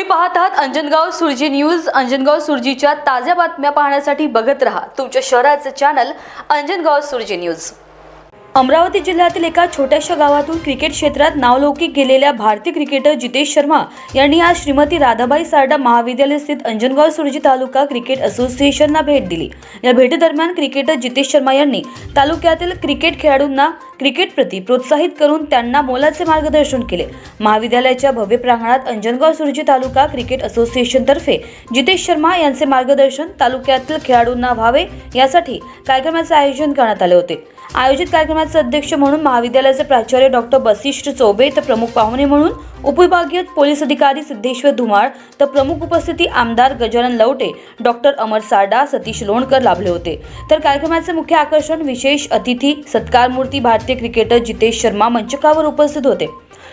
तुम्ही पाहत आहात अंजनगाव सुरजी न्यूज. अंजनगाव सुरजीच्या ताज्या बातम्या पाहण्यासाठी बघत रहा तुमच्या शहराचं चॅनल अंजनगाव सुरजी न्यूज. अमरावती जिल्ह्यातील एका छोट्याशा गावातून क्रिकेट क्षेत्रात नावलौकिक गेलेल्या भारतीय क्रिकेटर जितेश शर्मा यांनी आज श्रीमती राधाबाई सारडा महाविद्यालय स्थित अंजनगाव सुरजी तालुका क्रिकेट असोसिएशनला भेट दिली. या भेटीदरम्यान क्रिकेटर जितेश शर्मा यांनी तालुक्यातील क्रिकेट खेळाडूंना क्रिकेटप्रती प्रोत्साहित करून त्यांना मोलाचे मार्गदर्शन केले. महाविद्यालयाच्या भव्य प्रांगणात अंजनगाव सुरजी तालुका क्रिकेट असोसिएशनतर्फे जितेश शर्मा यांचे मार्गदर्शन तालुक्यातील खेळाडूंना व्हावे यासाठी कार्यक्रमाचे आयोजन करण्यात आले होते. आयोजित कार्यक्रमाचे अध्यक्ष म्हणून महाविद्यालयाचे प्राचार्य डॉक्टर बसिष्ठ चौबे तर प्रमुख पाहुणे म्हणून उपविभागीय पोलीस अधिकारी सिद्धेश्वर धुमाळ तर प्रमुख उपस्थिती आमदार गजानन लवटे डॉक्टर अमर सारडा सतीश लोणकर लाभले होते. तर कार्यक्रमाचे मुख्य आकर्षण विशेष अतिथी सत्कार मूर्ती भारतीय क्रिकेटर जितेश शर्मा मंचकावर उपस्थित होते.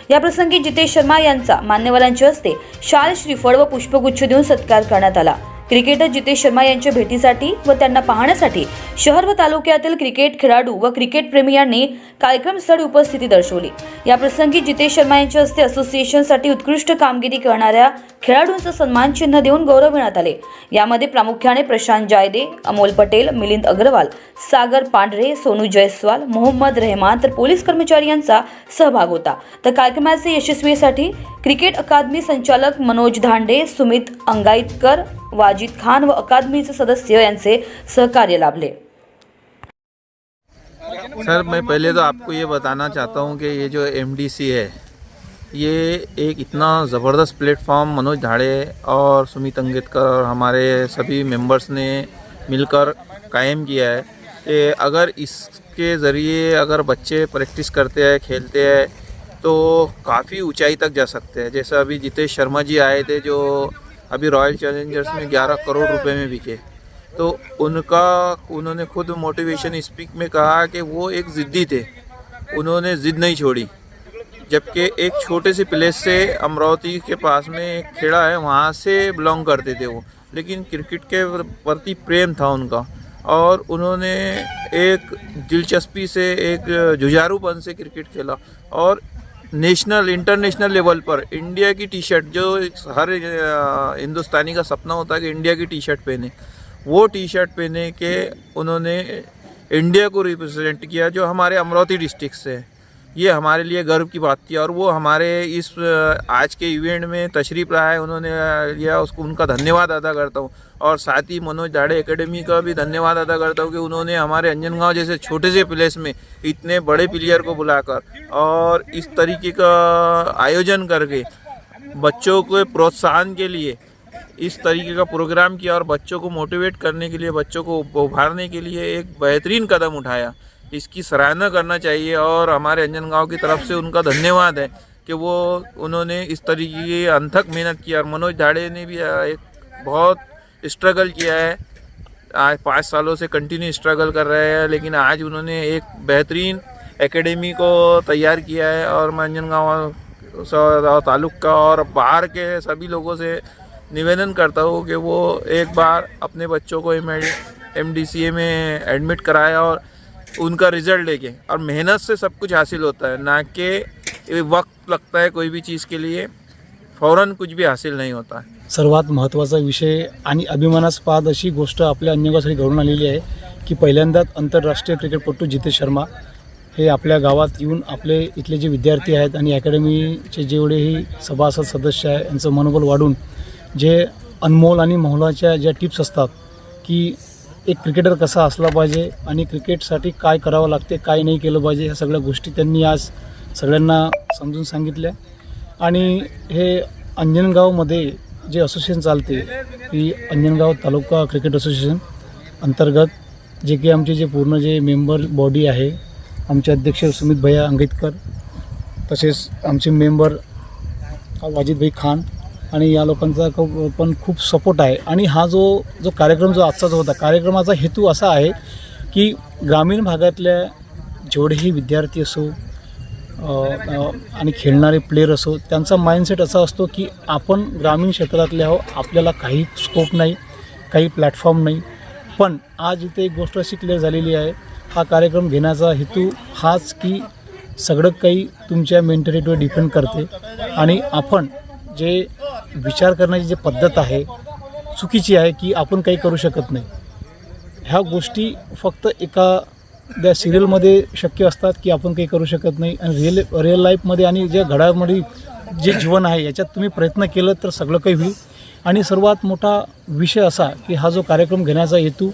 याप्रसंगी जितेश शर्मा यांचा मान्यवरांच्या हस्ते शाल श्रीफळ व पुष्पगुच्छ देऊन सत्कार करण्यात आला. क्रिकेटर जितेश शर्मा यांच्या भेटीसाठी व त्यांना पाहण्यासाठी शहर व तालुक्यातील क्रिकेट खेळाडू व क्रिकेट प्रेमी यांनी कार्यक्रमस्थळी उपस्थिती दर्शवली. या प्रसंगी जितेश शर्मा यांच्या हस्ते असोसिएशनसाठी उत्कृष्ट कामगिरी करणाऱ्या खेळाडूंचं सन्मान चिन्ह देऊन गौरविण्यात आले. यामध्ये प्रामुख्याने प्रशांत जायदे अमोल पटेल मिलिंद अग्रवाल सागर पांढरे सोनू जयस्वाल मोहम्मद रहमान तर पोलीस कर्मचारी यांचा सहभाग होता. तर कार्यक्रमाचे यशस्वीसाठी क्रिकेट अकादमी संचालक मनोज धांडे सुमित अंगाईतकर वाजिद खान व अकादमीचे सदस्य यांचे सहकार्य लाभले. सर, मैं पहले तो आपको ये बताना चाहता हूँ कि ये जो एमडीसी है, ये एक इतना ज़बरदस्त प्लेटफॉर्म मनोज धाड़े और सुमित अंगेतकर और हमारे सभी मेंबर्स ने मिलकर कायम किया है कि अगर इसके ज़रिए अगर बच्चे प्रैक्टिस करते हैं, खेलते हैं तो काफ़ी ऊंचाई तक जा सकते हैं। जैसे अभी जितेश शर्मा जी आए थे, जो अभी रॉयल चैलेंजर्स में 11 करोड़ रुपए में बिके। तो उनका, उन्होंने खुद मोटिवेशन स्पीक में कहा कि वो एक ज़िद्दी थे। उन्होंने ज़िद नहीं छोड़ी। जबकि एक छोटे से प्लेस से अमरावती के पास में एक खेड़ा है, वहाँ से बिलोंग करते थे वो। लेकिन क्रिकेट के प्रति प्रेम था उनका। और उन्होंने एक दिलचस्पी से, एक जुझारूपन से क्रिकेट खेला। और नेशनल इंटरनेशनल लेवल पर इंडिया की टी शर्ट जो हर हिंदुस्तानी का सपना होता है कि इंडिया की टी शर्ट पहने। वो टी शर्ट पहने के उन्होंने इंडिया को रिप्रेजेंट किया, जो हमारे अमरावती डिस्ट्रिक्ट से है। ये हमारे लिए गर्व की बात थी और वो हमारे इस आज के इवेंट में तशरीफ़ रहा है उन्होंने लिया, उसको उनका धन्यवाद अदा करता हूँ। और साथ ही मनोज दाड़े एकेडमी का भी धन्यवाद अदा करता हूँ कि उन्होंने हमारे अंजनगांव जैसे छोटे से प्लेस में इतने बड़े प्लेयर को बुलाकर और इस तरीके का आयोजन करके बच्चों के प्रोत्साहन के लिए इस तरीके का प्रोग्राम किया और बच्चों को मोटिवेट करने के लिए, बच्चों को उभारने के लिए एक बेहतरीन कदम उठाया। इसकी सराहना करना चाहिए और हमारे अंजन गाँव की तरफ़ से उनका धन्यवाद है कि वो, उन्होंने इस तरीके की अनथक मेहनत की और मनोज धाड़े ने भी एक बहुत स्ट्रगल किया है। आज पाँच सालों से कंटिन्यू स्ट्रगल कर रहे हैं, लेकिन आज उन्होंने एक बेहतरीन एकेडमी को तैयार किया है और मैं अंजनगांव तालुक का और बाहर के सभी लोगों से निवेदन करता हूँ कि वो एक बार अपने बच्चों को एम एम में एडमिट कराए और उनका रिजल्ट लेके और मेहनत से सब कुछ हासिल होता है ना कि वक्त लगता है कोई भी चीज़ के लिए फ़ौरन कुछ भी हासिल नहीं होता। है सर्वात महत्त्वाचा विषय आणि अभिमानास्पद अशी गोष्ट आपल्या अन्यगासाठी घडून आलेली आहे की पहिल्यांदाच आंतरराष्ट्रीय क्रिकेटपटू जितेश शर्मा हे आपल्या गावात येऊन आपले इथले जे विद्यार्थी आहेत आणि अकॅडमीचे जेवढेही सभासद सदस्य आहे यांचं मनोबल वाढून जे अनमोल आणि मोलाच्या ज्या टिप्स असतात की एक क्रिकेटर कसा असला पाहिजे आणि क्रिकेटसाठी काय करावं लागते काय नाही केलं पाहिजे ह्या सगळ्या गोष्टी त्यांनी आज सगळ्यांना समजून सांगितल्या. आणि हे अंजनगावमध्ये जे असोसिएशन चालते की अंजनगाव तालुका क्रिकेट असोसिएशन अंतर्गत जे की आमचे जे पूर्ण जे मेंबर बॉडी आहे आमचे अध्यक्ष सुमित भैया अंगेतकर तसेच आमचे मेंबर वाजिदभाई खान आणि या लोकांचा खूप पण खूप सपोर्ट आहे. आणि हा जो जो कार्यक्रम जो आजचा जो होता कार्यक्रमाचा हेतू असा आहे की ग्रामीण भागातल्या जेवढेही विद्यार्थी असो आणि खेळणारे प्लेयर असो त्यांचा माइंडसेट असा असतो की आपण ग्रामीण क्षेत्रातले आहो आपल्याला काही स्कोप नाही काही प्लॅटफॉर्म नाही. पण आज इथे एक गोष्ट अशी क्लिअर झालेली आहे हा कार्यक्रम घेण्याचा हेतू हाच की सगळं काही तुमच्या मेंटॅलिटीवर डिपेंड करते. आणि आपण जे विचार करण्याची जी पद्धत आहे चुकीची आहे की आपण काही करू शकत नाही. ह्या गोष्टी फक्त एका त्या सिरियलमध्ये शक्य असतात की आपण काही करू शकत नाही. आणि रिअल रिअल लाईफमध्ये आणि ज्या घडामध्ये जे जीवन आहे याच्यात तुम्ही प्रयत्न केलं तर सगळं काही होईल. आणि सर्वात मोठा विषय असा की हा जो कार्यक्रम घेण्याचा हेतू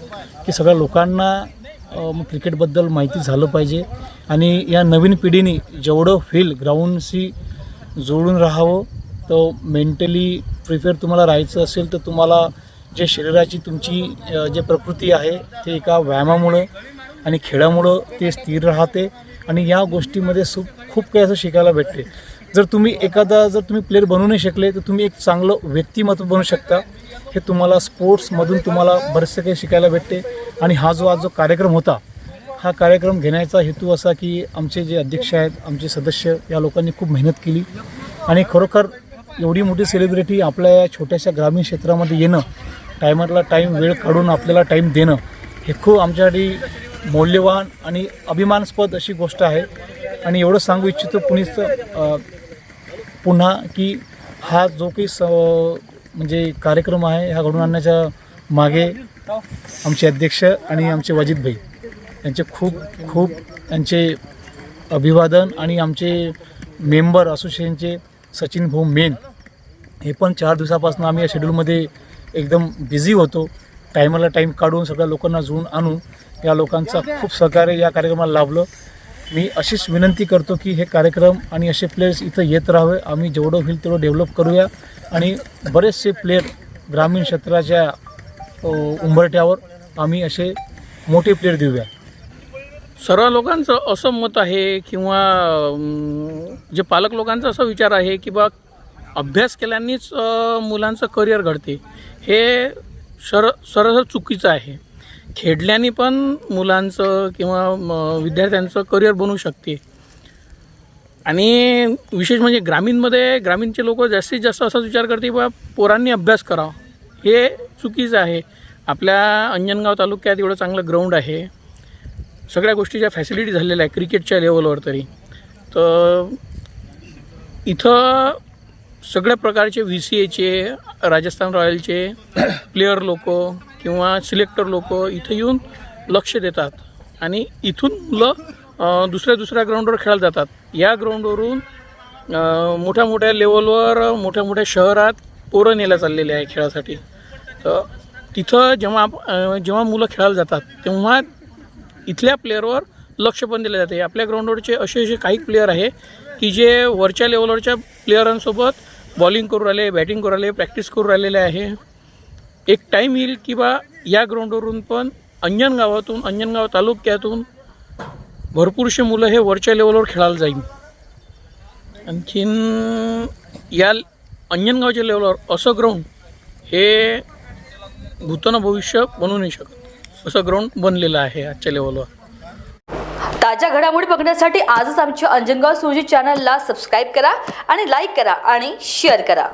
की सगळ्या लोकांना क्रिकेटबद्दल माहिती झालं पाहिजे. आणि या नवीन पिढीने जेवढं फील ग्राउंडशी जोडून राहावं तर मेंटली प्रिपेअर तुम्हाला राहायचं असेल तर तुम्हाला जे शरीराची तुमची जे प्रकृती आहे ते एका व्यायामामुळं आणि खेळामुळं ते स्थिर राहते आणि या गोष्टीमध्ये सु खूप काही असं शिकायला भेटते. जर तुम्ही एखादा जर तुम्ही प्लेअर बनू नाही शकले तर तुम्ही एक चांगलं व्यक्तिमत्व बनू शकता. हे तुम्हाला स्पोर्ट्समधून तुम्हाला बरेचसे काही शिकायला भेटते. आणि हा जो आज जो कार्यक्रम होता हा कार्यक्रम घेण्याचा हेतू असा की आमचे जे अध्यक्ष आहेत आमचे सदस्य या लोकांनी खूप मेहनत केली. आणि खरोखर एवढी मोठी सेलिब्रिटी आपल्या या छोट्याशा ग्रामीण क्षेत्रामध्ये येणं टायमरला टाईम वेळ काढून आपल्याला टाईम देणं हे खूप आमच्यासाठी मौल्यवान आणि अभिमानास्पद अशी गोष्ट आहे. आणि एवढं सांगू इच्छितो पुणेच पुन्हा की हा जो काही स म्हणजे कार्यक्रम आहे हा घडून आणण्याच्या मागे आमचे अध्यक्ष आणि आमचे वाजिद भाई यांचे खूप खूप त्यांचे अभिवादन आणि आमचे मेंबर असोसिएशनचे सचिन भाऊ मेन हे पण चार दिवसापासून आम्ही या शेड्यूलमध्ये एकदम बिझी होतो. टायमाला टाईम काढून सगळ्या लोकांना जुळून आणून या लोकांचा खूप सहकार्य या कार्यक्रमाला लाभलं. मी अशीच विनंती करतो की हे कार्यक्रम आणि असे प्लेयर्स इथं येत राहावे. आम्ही जेवढं होईल तेवढं डेव्हलप करूया. आणि बरेचसे प्लेयर ग्रामीण क्षेत्राच्या उंबरट्यावर आम्ही असे मोठे प्लेयर देऊया. सर्व लोकांचं असं मत आहे किंवा जे पालक लोकांचा असा विचार आहे की बा अभ्यास केल्यानेच मुलांचं करिअर घडते. हे सर सरळ चुकीचं आहे. खेळल्याने पण मुलांचं किंवा विद्यार्थ्यांचं करिअर बनू शकते. आणि विशेष म्हणजे ग्रामीणमध्ये ग्रामीणचे लोक जास्तीत जास्त असाच विचार करते बा पोरांनी अभ्यास करावा. हे चुकीचं आहे. आपल्या अंजनगाव तालुक्यात एवढं चांगलं ग्राउंड आहे. सगळ्या गोष्टीच्या फॅसिलिटी झालेल्या आहे क्रिकेटच्या लेवलवर तरी. तर इथं सगळ्या प्रकारचे व्ही सी एचे राजस्थान रॉयलचे प्लेयर लोक किंवा सिलेक्टर लोक इथं येऊन लक्ष देतात. आणि इथून मुलं दुसऱ्या दुसऱ्या ग्राउंडवर खेळायला जातात. या ग्राउंडवरून मोठ्या मोठ्या लेवलवर मोठ्या मोठ्या शहरात पोरं नेल्या चाललेले आहे खेळासाठी. तर तिथं जेव्हा आप- जेव्हा मुलं खेळायला जातात तेव्हा इथल्या प्लेअरवर लक्ष पण दिलं जाते. आपल्या ग्राउंडवरचे असे असे काही प्लेअर आहे की जे वरच्या लेवलवरच्या प्लेअरांसोबत बॉलिंग करू राहिले बॅटिंग करू राहिले प्रॅक्टिस करू राहिलेले आहे. एक टाईम येईल की बा या ग्राउंडवरून पण अंजनगावातून अंजनगाव तालुक्यातून भरपूरसे मुलं हे वरच्या लेवलवर खेळायला जाईल. आणखीन या अंजनगावच्या लेवलवर असं ग्राउंड हे भूतानं भविष्य बनू नाही शकत. असं ग्राउंड बनलेलं आहे आजच्या लेवलवर ताज्या घडामोडी बघण्यासाठी आजच आमच्या अंजनगाव सुरजी चॅनलला सबस्क्राईब करा आणि लाईक करा आणि शेअर करा.